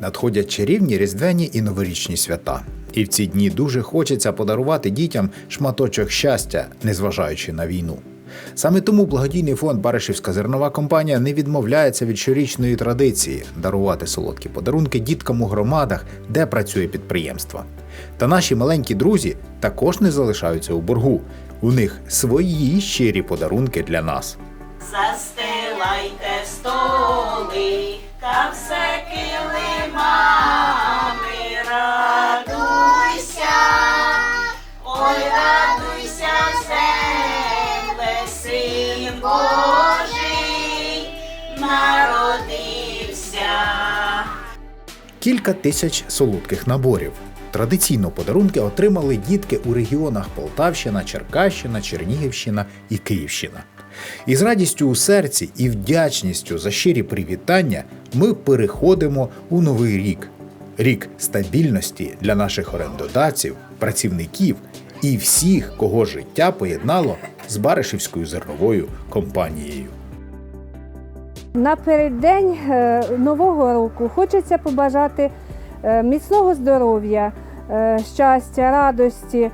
надходять чарівні різдвяні і новорічні свята. І в ці дні дуже хочеться подарувати дітям шматочок щастя, незважаючи на війну. Саме тому благодійний фонд Баришівська зернова компанія не відмовляється від щорічної традиції дарувати солодкі подарунки діткам у громадах, де працює підприємство. Та наші маленькі друзі також не залишаються у боргу. У них свої щирі подарунки для нас. Застилайте столи та народився. Кілька тисяч солодких наборів. Традиційно подарунки отримали дітки у регіонах Полтавщина, Черкащина, Чернігівщина і Київщина. І з радістю у серці і вдячністю за щирі привітання ми переходимо у новий рік. Рік стабільності для наших орендодавців, працівників і всіх, кого життя поєднало з Баришівською зерновою компанією. Напереддень е, нового року хочеться побажати е, міцного здоров'я, е, щастя, радості,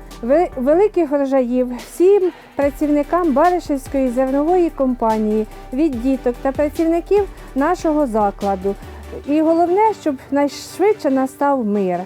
великих врожаїв всім працівникам Баришівської зернової компанії від діток та працівників нашого закладу. І головне, щоб найшвидше настав мир.